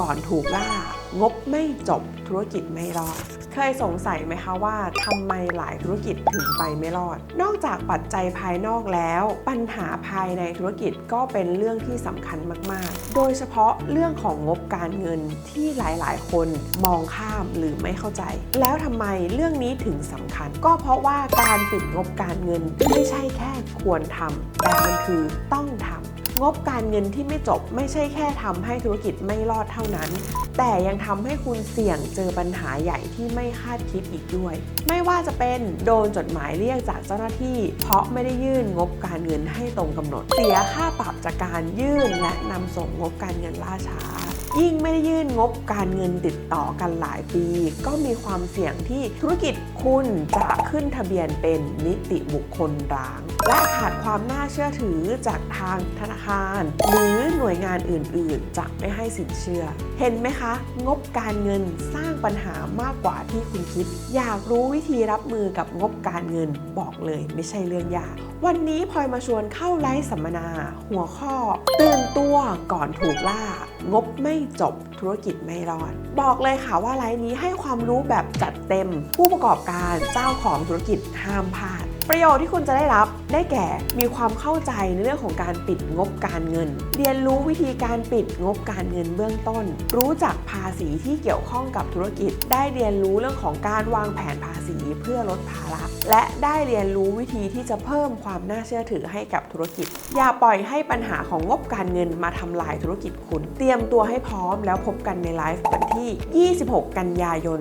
ก่อนถูกล่างบไม่จบธุรกิจไม่รอด เคยสงสัยไหมคะว่าทำไมหลายธุรกิจถึงไปไม่รอด นอกจากปัจจัยภายนอกแล้ว ปัญหาภายในธุรกิจก็เป็นเรื่องที่สำคัญมาก ๆ โดยเฉพาะเรื่องของงบการเงินที่หลาย ๆ คนมองข้ามหรือไม่เข้าใจ แล้วทำไมเรื่องนี้ถึงสำคัญ ก็เพราะว่าการปิดงบการเงินไม่ใช่แค่ควรทำแต่มันคือต้องทำ งบการเงินที่ไม่จบไม่ใช่แค่ทำให้ธุรกิจไม่รอดเท่านั้น แต่ยังทำให้คุณเสี่ยงเจอปัญหาใหญ่ที่ไม่คาดคิดอีกด้วย ไม่ว่าจะเป็นโดนจดหมายเรียกจากเจ้าหน้าที่ เพราะไม่ได้ยื่นงบการเงินให้ตรงกำหนด เสียค่าปรับจากการยื่นและนำส่งงบการเงินล่าช้ายิ่งไม่ได้ยื่นงบการเงินติดต่อกันหลายปี ก็มีความเสี่ยงที่ธุรกิจคุณจะขึ้นทะเบียนเป็นนิติบุคคลร้าง และขาดความน่าเชื่อถือจากทางธนาคาร หรือหน่วยงานอื่น ๆ จะไม่ให้สินเชื่อ เห็นไหมคะ งบการเงินสร้างปัญหามากกว่าที่คุณคิด อยากรู้วิธีรับมือกับงบการเงินบอกเลย ไม่ใช่เรื่องยาก วันนี้พลอยมาชวนเข้าไลฟ์สัมมนา หัวข้อ ตื่นตัวก่อนถูกล่า งบไม่จบธุรกิจไม่รอด บอกเลยค่ะว่าไลฟ์นี้ให้ความรู้แบบจัดเต็ม ผู้ประกอบการเจ้าของธุรกิจห้ามพลาด ประโยชน์ที่คุณจะได้รับได้แก่มีความเข้าใจในเรื่องของการปิดงบการเงิน เรียนรู้วิธีการปิดงบการเงินเบื้องต้น รู้จักภาษีที่เกี่ยวข้องกับธุรกิจ ได้เรียนรู้เรื่องของการวางแผนภาษีเพื่อลดภาระและได้เรียนรู้วิธีที่จะเพิ่มความน่าเชื่อถือให้กับธุรกิจ อย่าปล่อยให้ปัญหาของงบการเงินมาทำลายธุรกิจคุณ เตรียมตัวให้พร้อมแล้วพบกันในไลฟ์วันที่ 26 กันยายน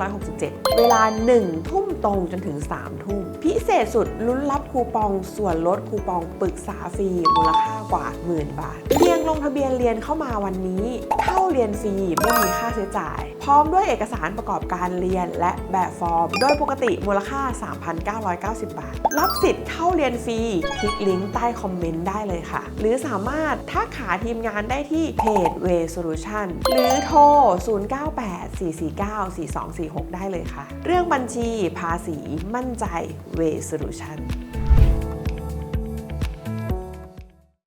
2567 เวลา1ทุ่ม ตรงจนถึง3ทุ่มพิเศษสุดลุ้นรับคูปองส่วนลดคูปองปรึกษาฟรีมูลค่ากว่าหมื่นบาท เพียงลงทะเบียนเรียนเข้ามาวันนี้ เข้าเรียนฟรีไม่มีค่าใช้จ่าย พร้อมด้วยเอกสารประกอบการเรียนและแบบฟอร์ม โดยปกติมูลค่า 3,990 บาท รับสิทธิ์เข้าเรียนฟรีคลิกลิงก์ใต้คอมเมนต์ได้เลยค่ะ หรือสามารถทักหาทีมงานได้ที่เพจ Way Solution หรือโทร 0984494246 ได้เลยค่ะ เรื่องบัญชีภาษีมั่นใจ Way Solution